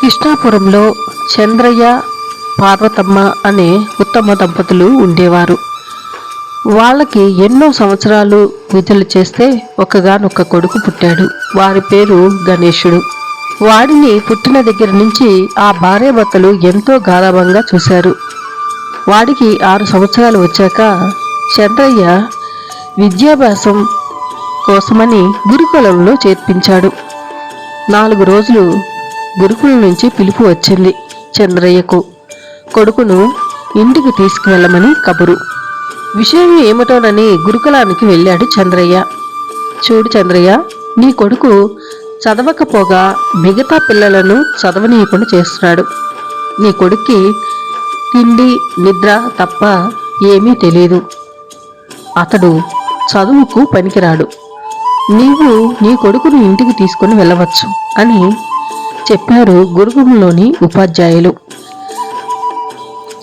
కృష్ణాపురంలో చంద్రయ్య పార్వతమ్మ అనే ఉత్తమ దంపతులు ఉండేవారు. వాళ్ళకి ఎన్నో సంవత్సరాలు విధులు చేస్తే ఒకగానొక్క కొడుకు పుట్టాడు. వారి పేరు గణేశుడు. వాడిని పుట్టిన దగ్గర నుంచి ఆ భార్యాభర్తలు ఎంతో గారాభంగా చూశారు. వాడికి ఆరు సంవత్సరాలు వచ్చాక చంద్రయ్య విద్యాభ్యాసం కోసమని గురుకులంలో చేర్పించాడు. నాలుగు రోజులు గురుకులం నుంచి పిలుపు వచ్చింది చంద్రయ్యకు. కొడుకును ఇంటికి తీసుకువెళ్ళమని కబురు. విషయం ఏమిటోనని గురుకులానికి వెళ్ళాడు చంద్రయ్య. చూడు చంద్రయ్య నీ కొడుకు చదవకపోగా మిగతా పిల్లలను చదవనీయకుండా చేస్తున్నాడు. నీ కొడుక్కి తిండి నిద్ర తప్ప ఏమీ తెలియదు అతడు చదువుకు పనికిరాడు. నీవు నీ కొడుకును ఇంటికి తీసుకొని వెళ్ళవచ్చు అని చెప్పారు గురుకులంలోని ఉపాధ్యాయులు.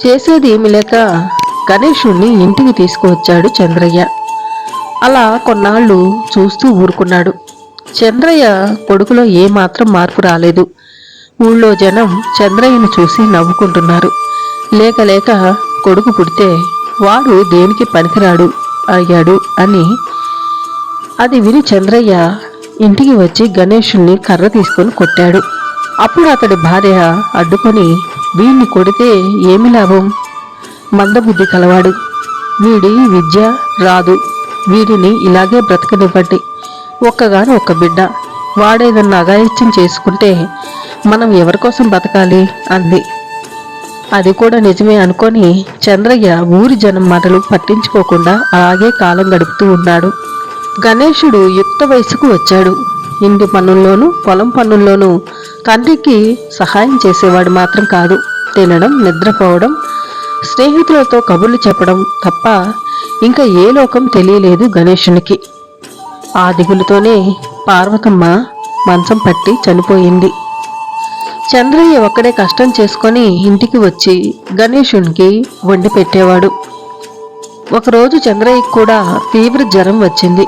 చేసేది ఏమి లేక గణేషుణ్ణి ఇంటికి తీసుకువచ్చాడు చంద్రయ్య. అలా కొన్నాళ్ళు చూస్తూ ఊరుకున్నాడు. చంద్రయ్య కొడుకులో ఏమాత్రం మార్పు రాలేదు. ఊళ్ళో జనం చంద్రయ్యను చూసి నవ్వుకుంటున్నారు. లేక లేక కొడుకు పుడితే వాడు దేనికి పనికిరాడు అయ్యాడు అని. అది విని చంద్రయ్య ఇంటికి వచ్చి గణేషుణ్ణి కర్ర తీసుకొని కొట్టాడు. అప్పుడు అతడి భార్య అడ్డుకొని వీడిని కొడితే ఏమి లాభం? మందబుద్ధి కలవాడు. వీడి విద్య రాదు. వీడిని ఇలాగే బ్రతకనివ్వండి. ఒక్కగాను ఒక్క బిడ్డ. వాడేదన్నా అగాయిత్యం చేసుకుంటే మనం ఎవరి కోసం బతకాలి? అంది. అది కూడా నిజమే అనుకొని చంద్రయ్య ఊరి జనం మాటలు పట్టించుకోకుండా అలాగే కాలం గడుపుతూ ఉన్నాడు. గణేశుడు యుక్త వయసుకు వచ్చాడు. ఇంటి పనుల్లోనూ పొలం పనుల్లోనూ తండ్రికి సహాయం చేసేవాడు మాత్రం కాదు. తినడం నిద్రపోవడం స్నేహితులతో కబుర్లు చెప్పడం తప్ప ఇంకా ఏ లోకం తెలియలేదు గణేషునికి ఆ దిగులుతోనే పార్వతమ్మ మంచం పట్టి చనిపోయింది. చంద్రయ్య ఒక్కడే కష్టం చేసుకొని ఇంటికి వచ్చి గణేషునికి వండి పెట్టేవాడు. ఒకరోజు చంద్రయ్యకి కూడా తీవ్ర జ్వరం వచ్చింది.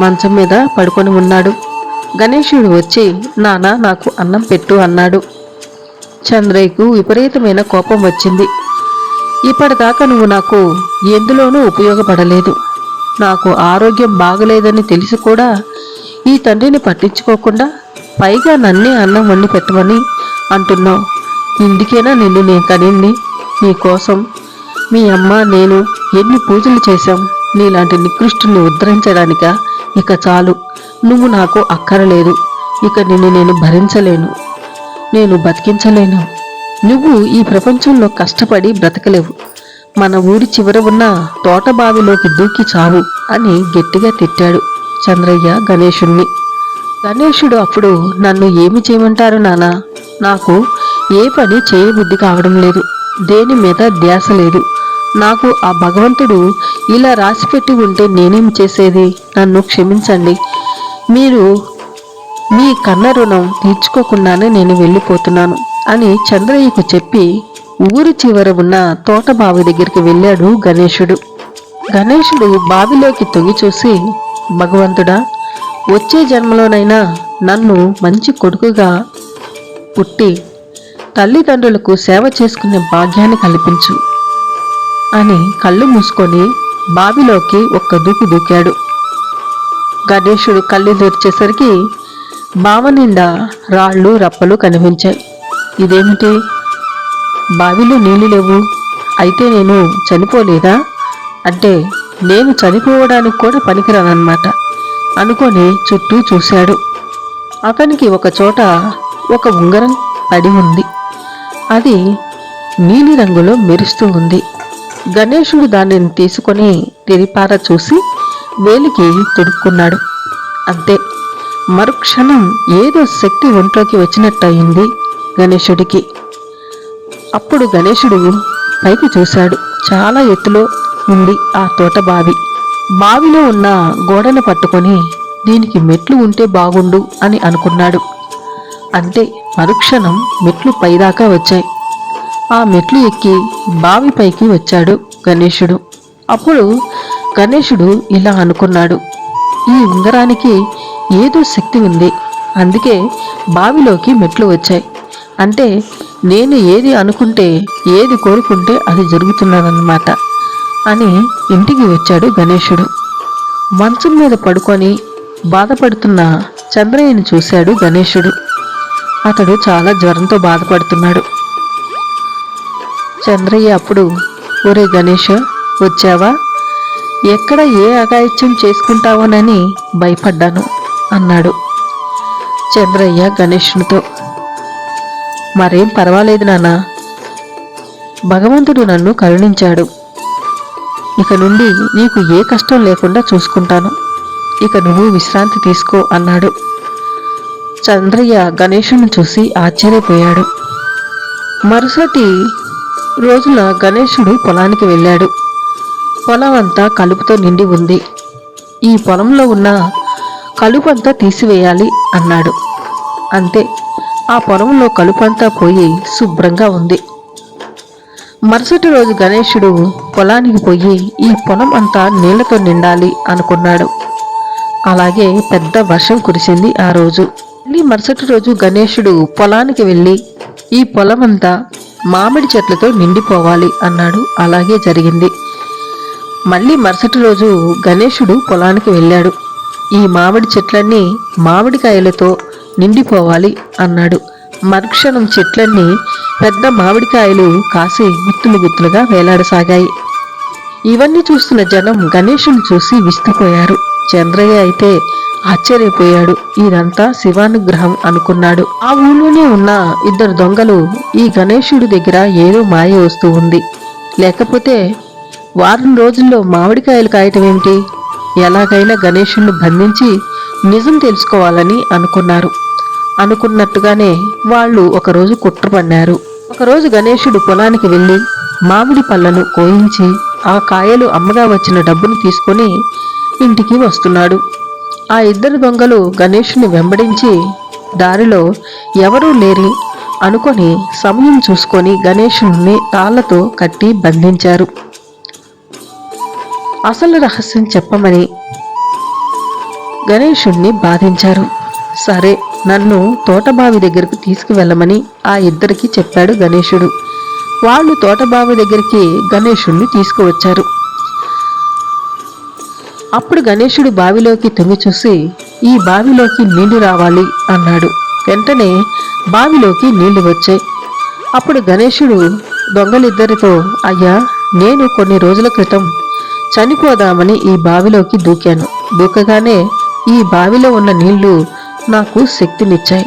మంచం మీద పడుకొని ఉన్నాడు. గణేశుడు వచ్చి నాన్న నాకు అన్నం పెట్టు అన్నాడు. చంద్రయ్యకు విపరీతమైన కోపం వచ్చింది. ఇప్పటిదాకా నువ్వు నాకు ఎందులోనూ ఉపయోగపడలేదు. నాకు ఆరోగ్యం బాగలేదని తెలిసి కూడా ఈ తండ్రిని పట్టించుకోకుండా పైగా నన్నే అన్నం వండి పెట్టమని అంటున్నావు. ఇందుకేనా నిన్ను నేను కనింది నీకోసం మీ అమ్మ నేను ఎన్ని పూజలు చేశాం? నీలాంటి నికృష్టుని ఉద్ధరించడానిక? ఇక చాలు. నువ్వు నాకు అక్కరలేదు. ఇక నిన్ను నేను భరించలేను. నేను బతికించలేను. నువ్వు ఈ ప్రపంచంలో కష్టపడి బ్రతకలేవు. మన ఊరి చివర ఉన్న తోట బావిలోకి దూకి చావు అని గట్టిగా తిట్టాడు చంద్రయ్య గణేశుణ్ణి. గణేశుడు అప్పుడు నన్ను ఏమి చేయమంటారు నానా? నాకు ఏ పని చేయబుద్ధి కావడం లేదు. దేని మీద ధ్యాస లేదు. నాకు ఆ భగవంతుడు ఇలా రాసిపెట్టి ఉంటే నేనేం చేసేది? నన్ను క్షమించండి. మీరు మీ కన్న రుణం తీర్చుకోకుండానే నేను వెళ్ళిపోతున్నాను అని చంద్రయ్యకు చెప్పి ఊరి చివర ఉన్న తోట బావి దగ్గరికి వెళ్ళాడు గణేశుడు. గణేశుడు బావిలోకి తొగి చూసి భగవంతుడా వచ్చే జన్మలోనైనా నన్ను మంచి కొడుకుగా పుట్టి తల్లిదండ్రులకు సేవ చేసుకునే భాగ్యాన్ని కల్పించు అని కళ్ళు మూసుకొని బావిలోకి ఒక్క దూకు దూకాడు. గణేశుడు కళ్ళు తెరిచేసరికి బావ నిండా రాళ్ళు రప్పలు కనిపించాయి. ఇదేమిటి? బావిలో నీళ్ళు లేవు. అయితే నేను చనిపోలేదా? అంటే నేను చనిపోవడానికి కూడా పనికిరానమాట అనుకొని చుట్టూ చూశాడు. అతనికి ఒక చోట ఒక ఉంగరం పడి ఉంది. అది నీలి రంగులో మెరుస్తూ ఉంది. గణేశుడు దానిని తీసుకొని తిరిపార చూసి వేలికి తుడుక్కున్నాడు. అంతే. మరుక్షణం ఏదో శక్తి ఒంట్లోకి వచ్చినట్టయింది గణేశుడికి. అప్పుడు గణేశుడు పైకి చూశాడు. చాలా ఎత్తులో ఉంది ఆ తోట బావి. బావిలో ఉన్న గోడను పట్టుకొని దీనికి మెట్లు ఉంటే బాగుండు అని అనుకున్నాడు. అంతే మరుక్షణం మెట్లు పైదాకా వచ్చాయి. ఆ మెట్లు ఎక్కి బావి పైకి వచ్చాడు గణేశుడు. అప్పుడు గణేశుడు ఇలా అనుకున్నాడు. ఈ ఉంగరానికి ఏదో శక్తి ఉంది. అందుకే బావిలోకి మెట్లు వచ్చాయి. అంటే నేను ఏది అనుకుంటే ఏది కోరుకుంటే అది జరుగుతున్నదన్నమాట అని ఇంటికి వచ్చాడు గణేశుడు. మంచం మీద పడుకొని బాధపడుతున్న చంద్రయ్యని చూశాడు గణేశుడు. అతడు చాలా జ్వరంతో బాధపడుతున్నాడు. చంద్రయ్య అప్పుడు ఒరే గణేష్ వచ్చావా? ఎక్కడ ఏ అగాయిత్యం చేసుకుంటావోనని భయపడ్డాను అన్నాడు చంద్రయ్య గణేష్నితో. మరేం పర్వాలేదు నాన్న. భగవంతుడు నన్ను కరుణించాడు. ఇక నుండి నీకు ఏ కష్టం లేకుండా చూసుకుంటాను. ఇక నువ్వు విశ్రాంతి తీసుకో అన్నాడు. చంద్రయ్య గణేషుని చూసి ఆశ్చర్యపోయాడు. మరుసటి రోజున గణేశుడు పొలానికి వెళ్ళాడు. పొలం అంతా కలుపుతో నిండి ఉంది. ఈ పొలంలో ఉన్న కలుపంతా తీసివేయాలి అన్నాడు. అంతే ఆ పొలంలో కలుపంతా పోయి శుభ్రంగా ఉంది. మరుసటి రోజు గణేశుడు పొలానికి పోయి ఈ పొలం అంతా నీళ్ళతో నిండాలి అనుకున్నాడు. అలాగే పెద్ద వర్షం కురిసింది ఆ రోజు. మళ్ళీ మరుసటి రోజు గణేశుడు పొలానికి వెళ్ళి ఈ పొలమంతా మామిడి చెట్లతో నిండిపోవాలి అన్నాడు. అలాగే జరిగింది. మళ్ళీ మరుసటి రోజు గణేశుడు పొలానికి వెళ్ళాడు. ఈ మామిడి చెట్లన్నీ మామిడికాయలతో నిండిపోవాలి అన్నాడు. మరుక్షణం చెట్లన్నీ పెద్ద మామిడికాయలు కాసి గుత్తులు గుత్తులుగా వేలాడసాగాయి. ఇవన్నీ చూస్తున్న జనం గణేశుని చూసి విస్తుపోయారు చంద్రయ్య అయితే ఆశ్చర్యపోయాడు. ఇదంతా శివానుగ్రహం అనుకున్నాడు. ఆ ఊళ్ళోనే ఉన్న ఇద్దరు దొంగలు ఈ గణేశుడి దగ్గర ఏదో మాయ వస్తూ ఉంది. లేకపోతే వారం రోజుల్లో మామిడికాయలు కాయటం ఏమిటి? ఎలాగైనా గణేషుణ్ణి బంధించి నిజం తెలుసుకోవాలని అనుకున్నారు. అనుకున్నట్టుగానే వాళ్ళు ఒకరోజు కుట్ర పన్నారు. ఒకరోజు గణేషుడు పొలానికి వెళ్ళి మామిడి పళ్ళను కోయించి ఆ కాయలు అమ్మగా వచ్చిన డబ్బును తీసుకొని ఇంటికి వస్తున్నాడు. ఆ ఇద్దరు దొంగలు గణేషుని వెంబడించి దారిలో ఎవరూ లేరి అనుకొని సమయం చూసుకొని గణేషుని తాళ్ళతో కట్టి బంధించారు. అసలు రహస్యం చెప్పమని గణేషుణ్ణి బాధించారు. సరే నన్ను తోటబావి దగ్గరకు తీసుకువెళ్ళమని ఆ ఇద్దరికి చెప్పాడు గణేశుడు వాళ్ళు తోటబావి దగ్గరికి గణేషుణ్ణి తీసుకువచ్చారు. అప్పుడు గణేశుడు బావిలోకి తొంగి చూసి ఈ బావిలోకి నీళ్ళు రావాలి అన్నాడు. వెంటనే బావిలోకి నీళ్ళు వచ్చాయి. అప్పుడు గణేశుడు దొంగలిద్దరితో అయ్యా నేను కొన్ని రోజుల క్రితం చనిపోదామని ఈ బావిలోకి దూకాను. దూకగానే ఈ బావిలో ఉన్న నీళ్ళు నాకు శక్తినిచ్చాయి.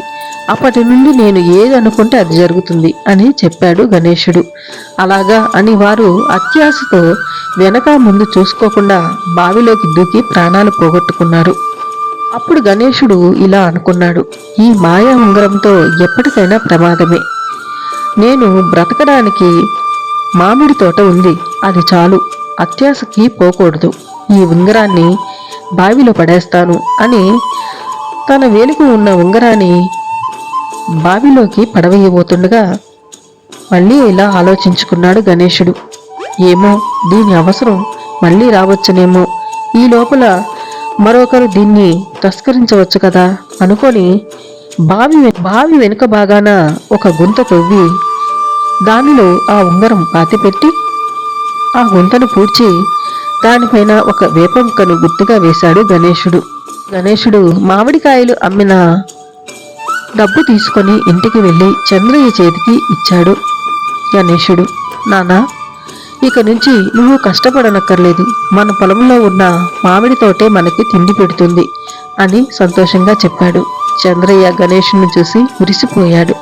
అప్పటి నుండి నేను ఏదనుకుంటే అది జరుగుతుంది అని చెప్పాడు గణేశుడు. అలాగా అని వారు అత్యాశతో వెనక ముందు చూసుకోకుండా బావిలోకి దూకి ప్రాణాలు పోగొట్టుకున్నారు. అప్పుడు గణేశుడు ఇలా అనుకున్నాడు. ఈ మాయా ఉంగరంతో ఎప్పటికైనా ప్రమాదమే. నేను బ్రతకడానికి మామిడి తోట ఉంది. అది చాలు. అత్యాశకి పోకూడదు. ఈ ఉంగరాన్ని బావిలో పడేస్తాను అని తన వేలుకు ఉన్న ఉంగరాన్ని బావిలోకి పడవేయబోతుండగా మళ్ళీ ఇలా ఆలోచించుకున్నాడు గణేశుడు. ఏమో దీని అవసరం మళ్ళీ రావచ్చునేమో. ఈ లోపల మరొకరు దీన్ని తస్కరించవచ్చు కదా అనుకొని బావి బావి వెనుక భాగాన ఒక గుంత తవ్వి దానిలో ఆ ఉంగరం పాతిపెట్టి ఆ గుంతను పూడ్చి దానిపైన ఒక వేపంకను గుర్తుగా వేశాడు గణేశుడు. గణేశుడు మామిడికాయలు అమ్మిన డబ్బు తీసుకొని ఇంటికి వెళ్ళి చంద్రయ్య చేతికి ఇచ్చాడు గణేశుడు. నానా ఇక నుంచి నువ్వు కష్టపడనక్కర్లేదు. మన పొలంలో ఉన్న మామిడి తోటే మనకి తిండి పెడుతుంది అని సంతోషంగా చెప్పాడు. చంద్రయ్య గణేషుని చూసి మురిసిపోయాడు.